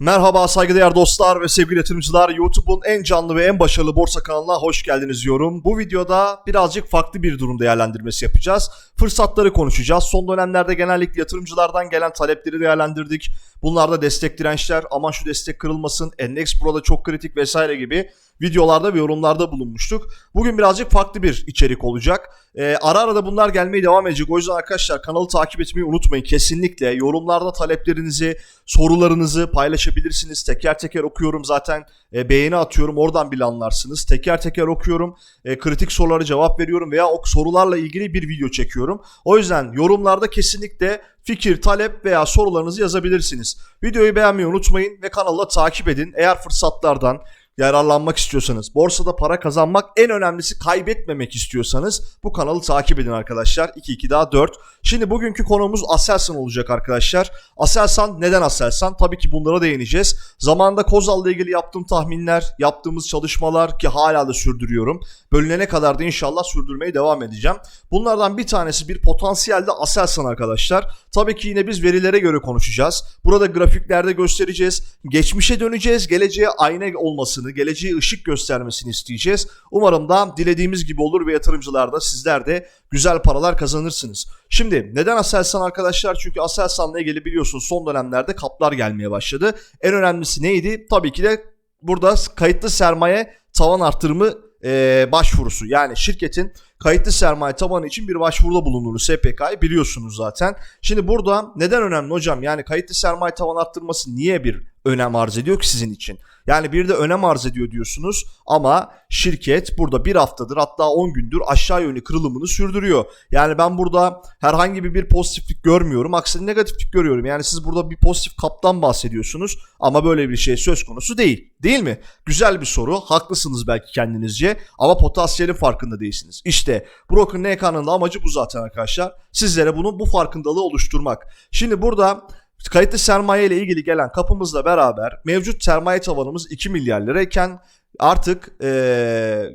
Merhaba saygıdeğer dostlar ve sevgili yatırımcılar. YouTube'un en canlı ve en başarılı borsa kanalına hoş geldiniz diyorum. Bu videoda birazcık farklı bir durum değerlendirmesi yapacağız. Fırsatları konuşacağız. Son dönemlerde genellikle yatırımcılardan gelen talepleri değerlendirdik. Bunlarda destek dirençler, aman şu destek kırılmasın, endeks burada çok kritik vesaire gibi videolarda ve yorumlarda bulunmuştuk. Bugün birazcık farklı bir içerik olacak. Ee, ara ara da bunlar gelmeye devam edecek. O yüzden arkadaşlar kanalı takip etmeyi unutmayın. Kesinlikle yorumlarda taleplerinizi, sorularınızı paylaşabilirsiniz. Teker teker okuyorum zaten e, beğeni atıyorum oradan bile anlarsınız. Teker teker okuyorum. E, kritik sorulara cevap veriyorum veya o sorularla ilgili bir video çekiyorum. O yüzden yorumlarda kesinlikle fikir, talep veya sorularınızı yazabilirsiniz. Videoyu beğenmeyi unutmayın ve kanalı takip edin. Eğer fırsatlardan yararlanmak istiyorsanız, borsada para kazanmak en önemlisi kaybetmemek istiyorsanız bu kanalı takip edin arkadaşlar. 2 2 daha 4. Şimdi bugünkü konumuz Aselsan olacak arkadaşlar. Aselsan neden Aselsan? Tabii ki bunlara değineceğiz. Zamanında Kozal'la ilgili yaptığım tahminler, yaptığımız çalışmalar ki hala da sürdürüyorum. Bölünene kadar da inşallah sürdürmeye devam edeceğim. Bunlardan bir tanesi bir potansiyelde Aselsan arkadaşlar. Tabii ki yine biz verilere göre konuşacağız. Burada grafiklerde göstereceğiz. Geçmişe döneceğiz. Geleceğe ayna olmasını, geleceğe ışık göstermesini isteyeceğiz. Umarım da dilediğimiz gibi olur ve yatırımcılar da sizler de güzel paralar kazanırsınız. Şimdi neden Aselsan arkadaşlar? Çünkü Aselsan'la ilgili biliyorsunuz son dönemlerde kaplar gelmeye başladı. En önemlisi neydi? Tabii ki de burada kayıtlı sermaye tavan artırımı e, başvurusu. Yani şirketin kayıtlı sermaye tabanı için bir başvuruda bulunduğunu SPK'yı biliyorsunuz zaten. Şimdi burada neden önemli hocam? Yani kayıtlı sermaye tavan arttırması niye bir önem arz ediyor ki sizin için? Yani bir de önem arz ediyor diyorsunuz ama şirket burada bir haftadır hatta 10 gündür aşağı yönlü kırılımını sürdürüyor. Yani ben burada herhangi bir, pozitiflik görmüyorum. Aksine negatiflik görüyorum. Yani siz burada bir pozitif kaptan bahsediyorsunuz ama böyle bir şey söz konusu değil. Değil mi? Güzel bir soru. Haklısınız belki kendinizce ama potansiyelin farkında değilsiniz. İşte Broken NK'nın da amacı bu zaten arkadaşlar. Sizlere bunu bu farkındalığı oluşturmak. Şimdi burada kayıtlı sermaye ile ilgili gelen kapımızla beraber mevcut sermaye tavanımız 2 milyar lirayken artık e,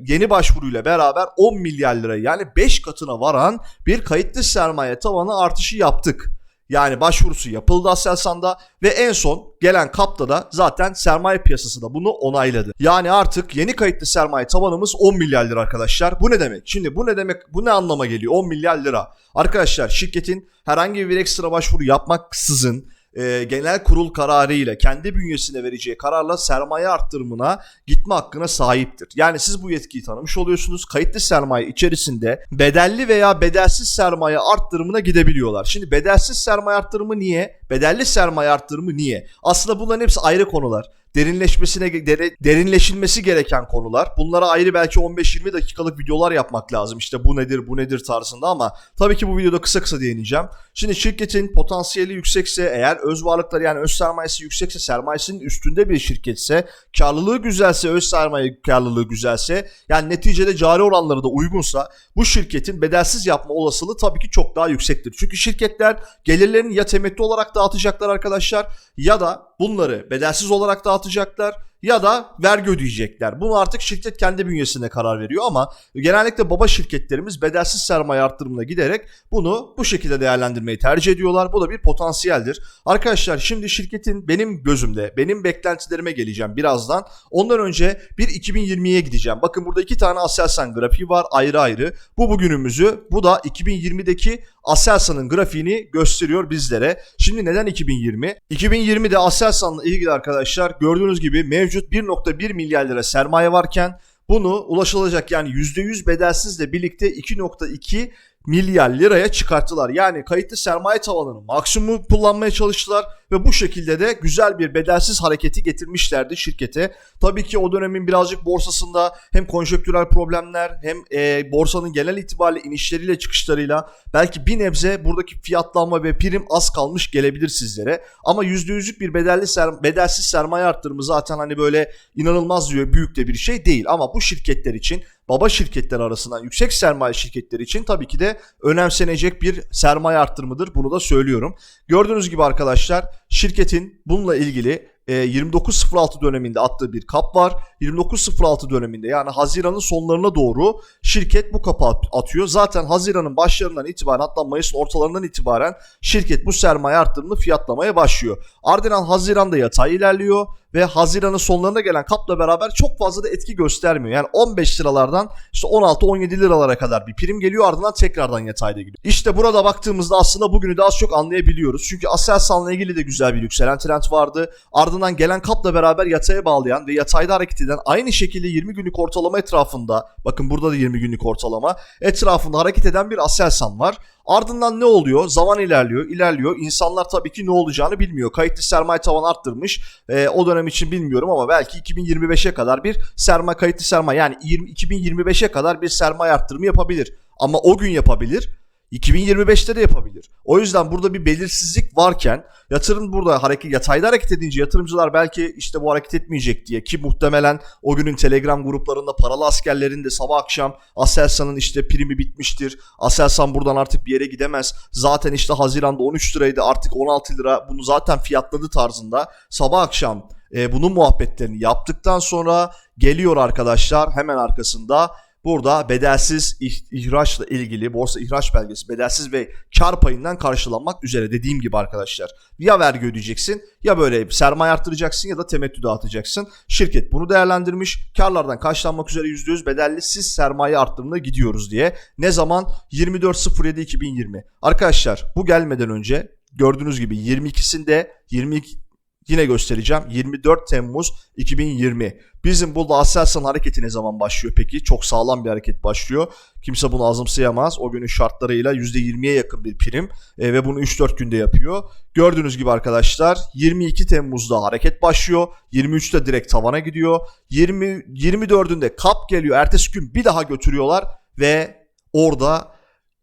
yeni başvuruyla beraber 10 milyar lira yani 5 katına varan bir kayıtlı sermaye tavanı artışı yaptık. Yani başvurusu yapıldı Aselsan'da ve en son gelen kapta da zaten sermaye piyasası da bunu onayladı. Yani artık yeni kayıtlı sermaye tavanımız 10 milyar lira arkadaşlar. Bu ne demek? Şimdi bu ne demek? Bu ne anlama geliyor? 10 milyar lira. Arkadaşlar şirketin herhangi bir ekstra başvuru yapmaksızın e, genel kurul kararı ile kendi bünyesine vereceği kararla sermaye arttırımına gitme hakkına sahiptir. Yani siz bu yetkiyi tanımış oluyorsunuz. Kayıtlı sermaye içerisinde bedelli veya bedelsiz sermaye arttırımına gidebiliyorlar. Şimdi bedelsiz sermaye arttırımı niye? Bedelli sermaye arttırımı niye? Aslında bunların hepsi ayrı konular derinleşmesine derinleşilmesi gereken konular. Bunlara ayrı belki 15-20 dakikalık videolar yapmak lazım. İşte bu nedir, bu nedir tarzında ama tabii ki bu videoda kısa kısa değineceğim. Şimdi şirketin potansiyeli yüksekse eğer öz varlıkları yani öz sermayesi yüksekse sermayesinin üstünde bir şirketse karlılığı güzelse öz sermaye karlılığı güzelse yani neticede cari oranları da uygunsa bu şirketin bedelsiz yapma olasılığı tabii ki çok daha yüksektir. Çünkü şirketler gelirlerini ya temettü olarak dağıtacaklar arkadaşlar ya da bunları bedelsiz olarak dağıtacaklar atacaklar ya da vergi ödeyecekler. Bunu artık şirket kendi bünyesinde karar veriyor ama genellikle baba şirketlerimiz bedelsiz sermaye arttırımına giderek bunu bu şekilde değerlendirmeyi tercih ediyorlar. Bu da bir potansiyeldir. Arkadaşlar şimdi şirketin benim gözümde, benim beklentilerime geleceğim birazdan. Ondan önce bir 2020'ye gideceğim. Bakın burada iki tane Aselsan grafiği var ayrı ayrı. Bu bugünümüzü, bu da 2020'deki Aselsan'ın grafiğini gösteriyor bizlere. Şimdi neden 2020? 2020'de Aselsan'la ilgili arkadaşlar gördüğünüz gibi mevcut 1.1 milyar lira sermaye varken bunu ulaşılacak yani %100 bedelsizle birlikte 2.2 milyar liraya çıkarttılar. Yani kayıtlı sermaye tavanını maksimum kullanmaya çalıştılar ve bu şekilde de güzel bir bedelsiz hareketi getirmişlerdi şirkete. Tabii ki o dönemin birazcık borsasında hem konjonktürel problemler hem e, borsanın genel itibariyle inişleriyle çıkışlarıyla belki bir nebze buradaki fiyatlanma ve prim az kalmış gelebilir sizlere. Ama %100'lük bir bedelli ser, bedelsiz sermaye arttırımı zaten hani böyle inanılmaz diyor büyük de bir şey değil. Ama bu şirketler için baba şirketler arasından yüksek sermaye şirketleri için tabii ki de önemsenecek bir sermaye arttırımıdır. Bunu da söylüyorum. Gördüğünüz gibi arkadaşlar şirketin bununla ilgili e, 29.06 döneminde attığı bir kap var. 29.06 döneminde yani Haziran'ın sonlarına doğru şirket bu kapı at- atıyor. Zaten Haziran'ın başlarından itibaren hatta Mayıs'ın ortalarından itibaren şirket bu sermaye arttırımını fiyatlamaya başlıyor. Ardından Haziran'da yatay ilerliyor ve Haziran'ın sonlarına gelen kapla beraber çok fazla da etki göstermiyor. Yani 15 liralardan işte 16-17 liralara kadar bir prim geliyor ardından tekrardan yatayda gidiyor. İşte burada baktığımızda aslında bugünü de az çok anlayabiliyoruz. Çünkü Aselsan'la ilgili de güzel bir yükselen trend vardı. Ardından gelen kapla beraber yataya bağlayan ve yatayda hareket eden aynı şekilde 20 günlük ortalama etrafında bakın burada da 20 günlük ortalama etrafında hareket eden bir Aselsan var. Ardından ne oluyor? Zaman ilerliyor, ilerliyor. İnsanlar tabii ki ne olacağını bilmiyor. Kayıtlı sermaye tavan arttırmış. Ee, o dönem için bilmiyorum ama belki 2025'e kadar bir sermaye kayıtlı sermaye yani 20, 2025'e kadar bir sermaye arttırımı yapabilir. Ama o gün yapabilir. 2025'te de yapabilir. O yüzden burada bir belirsizlik varken yatırım burada hareket yatayda hareket edince yatırımcılar belki işte bu hareket etmeyecek diye ki muhtemelen o günün Telegram gruplarında paralı askerlerin de sabah akşam Aselsan'ın işte primi bitmiştir. Aselsan buradan artık bir yere gidemez. Zaten işte Haziran'da 13 liraydı artık 16 lira bunu zaten fiyatladı tarzında sabah akşam e, bunun muhabbetlerini yaptıktan sonra geliyor arkadaşlar hemen arkasında Burada bedelsiz ih- ihraçla ilgili borsa ihraç belgesi bedelsiz ve kar payından karşılanmak üzere dediğim gibi arkadaşlar. Ya vergi ödeyeceksin ya böyle sermaye arttıracaksın ya da temettü dağıtacaksın. Şirket bunu değerlendirmiş. Karlardan karşılanmak üzere %100 bedelli siz sermaye arttırımına gidiyoruz diye. Ne zaman? 24.07.2020. Arkadaşlar bu gelmeden önce gördüğünüz gibi 22'sinde 22 yine göstereceğim. 24 Temmuz 2020. Bizim burada Aselsan hareketi ne zaman başlıyor peki? Çok sağlam bir hareket başlıyor. Kimse bunu azımsayamaz. O günün şartlarıyla %20'ye yakın bir prim e, ve bunu 3-4 günde yapıyor. Gördüğünüz gibi arkadaşlar 22 Temmuz'da hareket başlıyor. 23'te direkt tavana gidiyor. 20 24'ünde kap geliyor. Ertesi gün bir daha götürüyorlar ve orada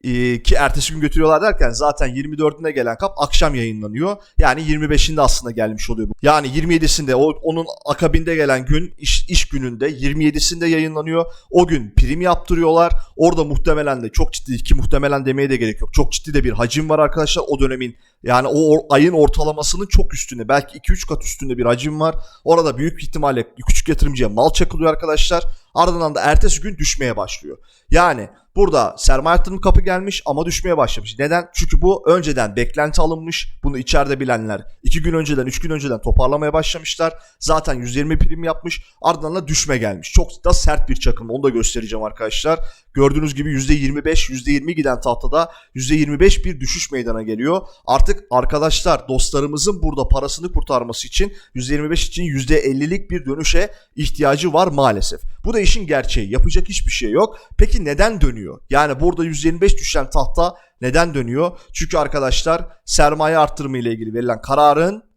ee, ki ertesi gün götürüyorlar derken zaten 24'üne gelen kap akşam yayınlanıyor. Yani 25'inde aslında gelmiş oluyor bu. Yani 27'sinde o, onun akabinde gelen gün iş, iş gününde 27'sinde yayınlanıyor. O gün prim yaptırıyorlar. Orada muhtemelen de çok ciddi ki muhtemelen demeye de gerek yok. Çok ciddi de bir hacim var arkadaşlar o dönemin yani o or- ayın ortalamasının çok üstünde belki 2-3 kat üstünde bir hacim var. Orada büyük ihtimalle küçük yatırımcıya mal çakılıyor arkadaşlar. Ardından da ertesi gün düşmeye başlıyor. Yani burada sermaye yatırım kapı gelmiş ama düşmeye başlamış. Neden? Çünkü bu önceden beklenti alınmış. Bunu içeride bilenler 2 gün önceden 3 gün önceden toparlamaya başlamışlar. Zaten 120 prim yapmış. Ardından da düşme gelmiş. Çok da sert bir çakılma. Onu da göstereceğim arkadaşlar. Gördüğünüz gibi %25, %20 giden tahtada %25 bir düşüş meydana geliyor. Artık arkadaşlar dostlarımızın burada parasını kurtarması için %25 için %50'lik bir dönüşe ihtiyacı var maalesef. Bu da işin gerçeği. Yapacak hiçbir şey yok. Peki neden dönüyor? Yani burada %25 düşen tahta neden dönüyor? Çünkü arkadaşlar sermaye arttırımı ile ilgili verilen kararın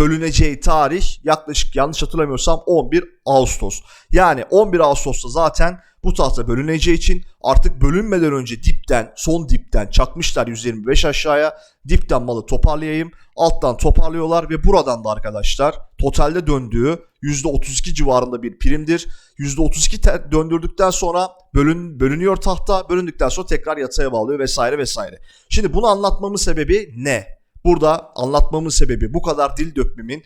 bölüneceği tarih yaklaşık yanlış hatırlamıyorsam 11 Ağustos. Yani 11 Ağustos'ta zaten bu tahta bölüneceği için artık bölünmeden önce dipten son dipten çakmışlar 125 aşağıya dipten malı toparlayayım alttan toparlıyorlar ve buradan da arkadaşlar totalde döndüğü %32 civarında bir primdir. %32 te- döndürdükten sonra bölün, bölünüyor tahta bölündükten sonra tekrar yataya bağlıyor vesaire vesaire. Şimdi bunu anlatmamın sebebi ne? Burada anlatmamın sebebi bu kadar dil dökmemin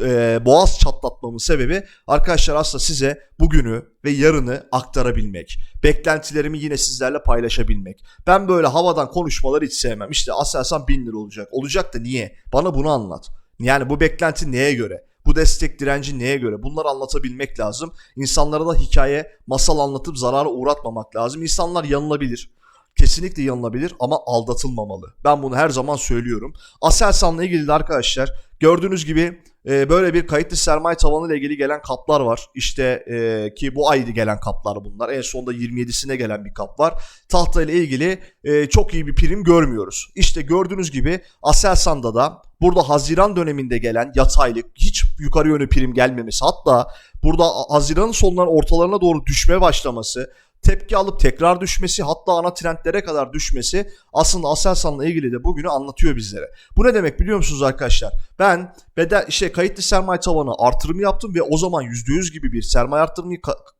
e, boğaz çatlatmamın sebebi arkadaşlar aslında size bugünü ve yarını aktarabilmek. Beklentilerimi yine sizlerle paylaşabilmek. Ben böyle havadan konuşmaları hiç sevmem. İşte Aselsan 1000 lira olacak. Olacak da niye? Bana bunu anlat. Yani bu beklenti neye göre? Bu destek direnci neye göre? Bunları anlatabilmek lazım. İnsanlara da hikaye, masal anlatıp zarara uğratmamak lazım. İnsanlar yanılabilir. Kesinlikle yanılabilir ama aldatılmamalı. Ben bunu her zaman söylüyorum. Aselsan'la ilgili de arkadaşlar gördüğünüz gibi e, böyle bir kayıtlı sermaye tavanı ile ilgili gelen kaplar var. İşte e, ki bu ayda gelen kaplar bunlar. En sonunda 27'sine gelen bir kap var. Tahta ile ilgili e, çok iyi bir prim görmüyoruz. İşte gördüğünüz gibi Aselsan'da da burada Haziran döneminde gelen yataylık hiç yukarı yönlü prim gelmemesi hatta burada Haziran'ın sonlarına ortalarına doğru düşmeye başlaması tepki alıp tekrar düşmesi hatta ana trendlere kadar düşmesi aslında Aselsan'la ilgili de bugünü anlatıyor bizlere. Bu ne demek biliyor musunuz arkadaşlar? Ben bedel işte kayıtlı sermaye tavanı artırımı yaptım ve o zaman %100 gibi bir sermaye artırımı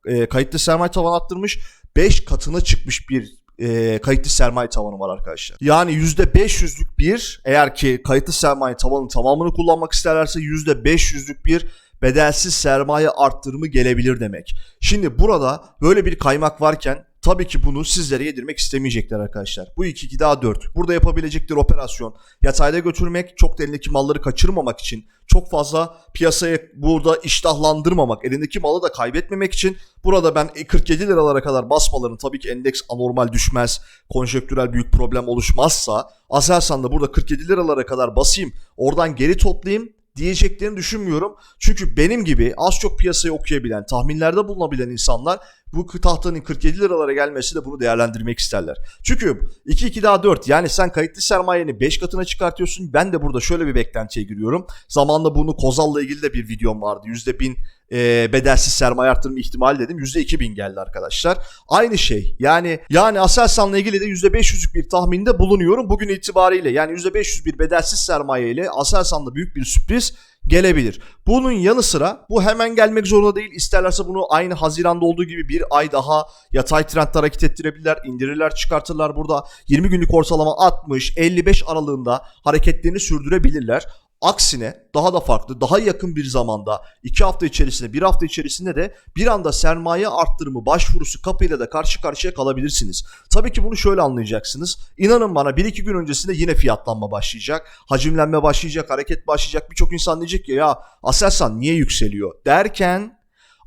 e, kayıtlı sermaye tavanı arttırmış 5 katına çıkmış bir e, kayıtlı sermaye tavanı var arkadaşlar. Yani %500'lük bir eğer ki kayıtlı sermaye tavanının tamamını kullanmak isterlerse %500'lük bir bedelsiz sermaye arttırımı gelebilir demek. Şimdi burada böyle bir kaymak varken tabii ki bunu sizlere yedirmek istemeyecekler arkadaşlar. Bu 2-2 daha 4. Burada yapabilecekleri operasyon yatayda götürmek, çok da elindeki malları kaçırmamak için, çok fazla piyasaya burada iştahlandırmamak, elindeki malı da kaybetmemek için burada ben 47 liralara kadar basmaların tabii ki endeks anormal düşmez, konjonktürel büyük problem oluşmazsa Aselsan'da burada 47 liralara kadar basayım, oradan geri toplayayım diyeceklerini düşünmüyorum. Çünkü benim gibi az çok piyasayı okuyabilen, tahminlerde bulunabilen insanlar bu tahtanın 47 liralara gelmesi de bunu değerlendirmek isterler. Çünkü 2-2 daha 4 yani sen kayıtlı sermayeni 5 katına çıkartıyorsun. Ben de burada şöyle bir beklentiye giriyorum. Zamanla bunu Kozal'la ilgili de bir videom vardı. %1000 e, bedelsiz sermaye arttırma ihtimali dedim. %2000 geldi arkadaşlar. Aynı şey. Yani yani Aselsan'la ilgili de %500'lük bir tahminde bulunuyorum. Bugün itibariyle yani %500 bir bedelsiz sermaye ile Aselsan'da büyük bir sürpriz gelebilir. Bunun yanı sıra bu hemen gelmek zorunda değil. İsterlerse bunu aynı Haziran'da olduğu gibi bir ay daha yatay trendde hareket ettirebilirler. indirirler çıkartırlar. Burada 20 günlük ortalama 60-55 aralığında hareketlerini sürdürebilirler. Aksine daha da farklı, daha yakın bir zamanda 2 hafta içerisinde, 1 hafta içerisinde de bir anda sermaye arttırımı başvurusu kapıyla da karşı karşıya kalabilirsiniz. Tabii ki bunu şöyle anlayacaksınız. İnanın bana 1-2 gün öncesinde yine fiyatlanma başlayacak, hacimlenme başlayacak, hareket başlayacak. Birçok insan diyecek ki ya Aselsan niye yükseliyor derken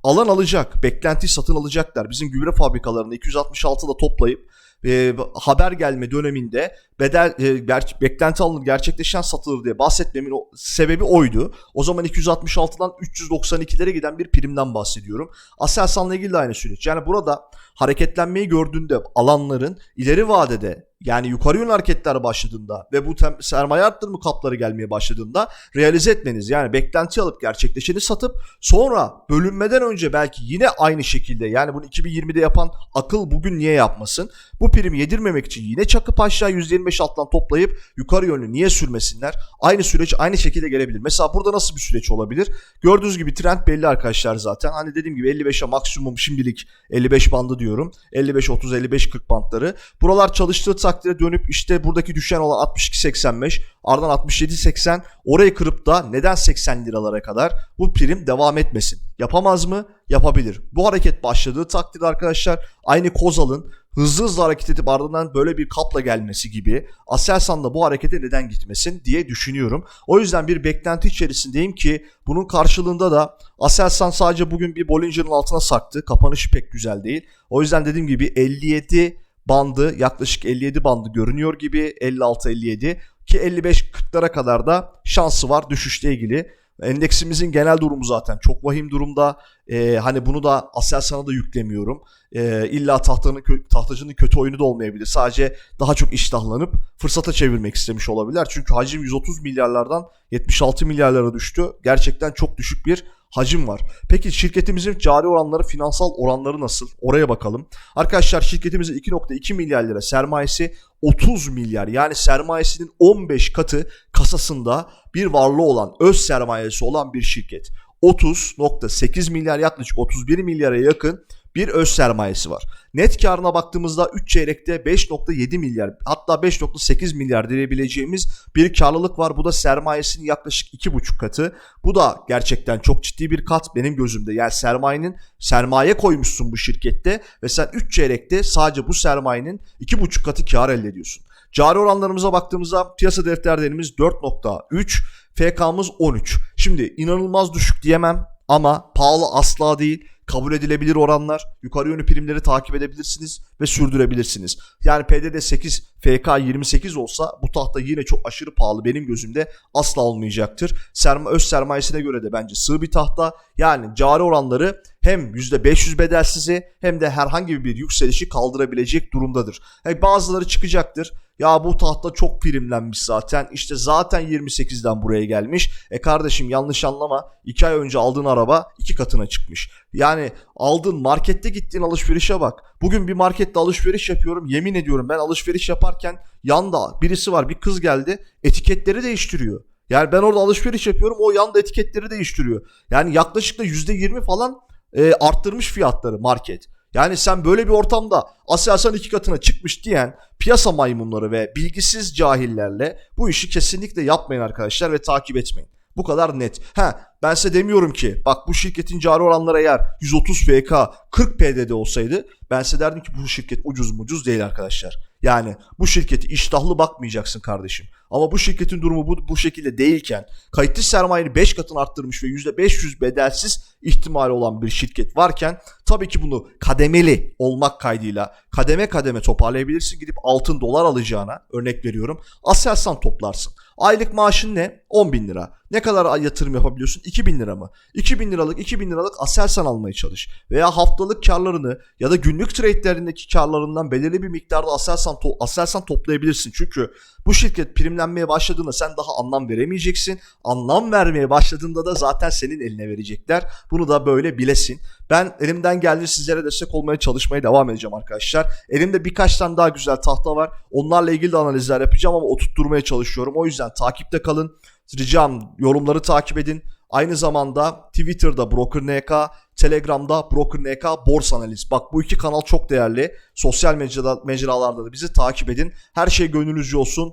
alan alacak, beklenti satın alacaklar. Bizim gübre fabrikalarını 266'da toplayıp e, haber gelme döneminde bedel e, ger- beklenti alınır gerçekleşen satılır diye bahsetmemin o, sebebi oydu. O zaman 266'dan 392'lere giden bir primden bahsediyorum. Aselsan'la ilgili de aynı süreç. Yani burada hareketlenmeyi gördüğünde alanların ileri vadede yani yukarı yönlü hareketler başladığında ve bu tem- sermaye arttırma kapları gelmeye başladığında realize etmeniz yani beklenti alıp gerçekleşeni satıp sonra bölünmeden önce belki yine aynı şekilde yani bunu 2020'de yapan akıl bugün niye yapmasın? Bu primi yedirmemek için yine çakıp aşağı %25 alttan toplayıp yukarı yönlü niye sürmesinler? Aynı süreç aynı şekilde gelebilir. Mesela burada nasıl bir süreç olabilir? Gördüğünüz gibi trend belli arkadaşlar zaten. Hani dediğim gibi 55'e maksimum şimdilik 55 bandı diyorum. 55-30, 55-40 bantları. Buralar çalıştığı takdirde dönüp işte buradaki düşen olan 62-85 ardından 67-80 orayı kırıp da neden 80 liralara kadar bu prim devam etmesin? Yapamaz mı? Yapabilir. Bu hareket başladığı takdirde arkadaşlar aynı Kozal'ın hızlı hızlı hareket edip ardından böyle bir kapla gelmesi gibi Aselsan da bu harekete neden gitmesin diye düşünüyorum. O yüzden bir beklenti içerisindeyim ki bunun karşılığında da Aselsan sadece bugün bir Bollinger'ın altına sarktı. Kapanışı pek güzel değil. O yüzden dediğim gibi 57 bandı yaklaşık 57 bandı görünüyor gibi 56-57 ki 55-40'lara kadar da şansı var düşüşle ilgili. Endeksimizin genel durumu zaten çok vahim durumda. Ee, hani bunu da Aselsan'a da yüklemiyorum. Ee, illa tahtanın tahtacının kötü oyunu da olmayabilir. Sadece daha çok iştahlanıp fırsata çevirmek istemiş olabilirler. Çünkü hacim 130 milyarlardan 76 milyarlara düştü. Gerçekten çok düşük bir hacim var. Peki şirketimizin cari oranları, finansal oranları nasıl? Oraya bakalım. Arkadaşlar şirketimizin 2.2 milyar lira sermayesi 30 milyar yani sermayesinin 15 katı kasasında bir varlığı olan, öz sermayesi olan bir şirket. 30.8 milyar yaklaşık 31 milyara yakın bir öz sermayesi var. Net karına baktığımızda 3 çeyrekte 5.7 milyar hatta 5.8 milyar diyebileceğimiz bir karlılık var. Bu da sermayesinin yaklaşık 2,5 katı. Bu da gerçekten çok ciddi bir kat benim gözümde. Yani sermayenin sermaye koymuşsun bu şirkette ve sen 3 çeyrekte sadece bu sermayenin 2,5 katı kar elde ediyorsun. Cari oranlarımıza baktığımızda piyasa defter değerimiz 4.3, FK'mız 13. Şimdi inanılmaz düşük diyemem ama pahalı asla değil kabul edilebilir oranlar. Yukarı yönlü primleri takip edebilirsiniz ve sürdürebilirsiniz. Yani PDD 8, FK 28 olsa bu tahta yine çok aşırı pahalı benim gözümde asla olmayacaktır. Serma, öz sermayesine göre de bence sığ bir tahta. Yani cari oranları hem %500 bedelsizi hem de herhangi bir yükselişi kaldırabilecek durumdadır. Yani bazıları çıkacaktır. Ya bu tahta çok primlenmiş zaten. İşte zaten 28'den buraya gelmiş. E kardeşim yanlış anlama. 2 ay önce aldığın araba 2 katına çıkmış. Yani aldığın markette gittiğin alışverişe bak. Bugün bir markette alışveriş yapıyorum. Yemin ediyorum ben alışveriş yaparken yanda birisi var bir kız geldi. Etiketleri değiştiriyor. Yani ben orada alışveriş yapıyorum o yanda etiketleri değiştiriyor. Yani yaklaşık da %20 falan e, arttırmış fiyatları market. Yani sen böyle bir ortamda Aselsan iki katına çıkmış diyen piyasa maymunları ve bilgisiz cahillerle bu işi kesinlikle yapmayın arkadaşlar ve takip etmeyin. Bu kadar net. Ha ben size demiyorum ki bak bu şirketin cari oranları eğer 130 FK 40 PDD olsaydı ben size derdim ki bu şirket ucuz mucuz değil arkadaşlar. Yani bu şirketi iştahlı bakmayacaksın kardeşim. Ama bu şirketin durumu bu, bu şekilde değilken kayıtlı sermayeni 5 katını arttırmış ve %500 bedelsiz ihtimali olan bir şirket varken tabii ki bunu kademeli olmak kaydıyla kademe kademe toparlayabilirsin. Gidip altın dolar alacağına örnek veriyorum. Aselsan toplarsın. Aylık maaşın ne? 10 bin lira. Ne kadar yatırım yapabiliyorsun? 2000 lira mı? 2000 liralık 2000 liralık Aselsan almaya çalış. Veya haftalık karlarını ya da günlük trade'lerindeki karlarından belirli bir miktarda Aselsan, to- Aselsan toplayabilirsin. Çünkü bu şirket primlenmeye başladığında sen daha anlam veremeyeceksin. Anlam vermeye başladığında da zaten senin eline verecekler. Bunu da böyle bilesin. Ben elimden geldiği sizlere destek olmaya çalışmaya devam edeceğim arkadaşlar. Elimde birkaç tane daha güzel tahta var. Onlarla ilgili de analizler yapacağım ama oturtturmaya çalışıyorum. O yüzden takipte kalın. Ricam yorumları takip edin. Aynı zamanda Twitter'da BrokerNK, Telegram'da BrokerNK Borsa Analiz. Bak bu iki kanal çok değerli. Sosyal mecrada, mecralarda da bizi takip edin. Her şey gönlünüzce olsun.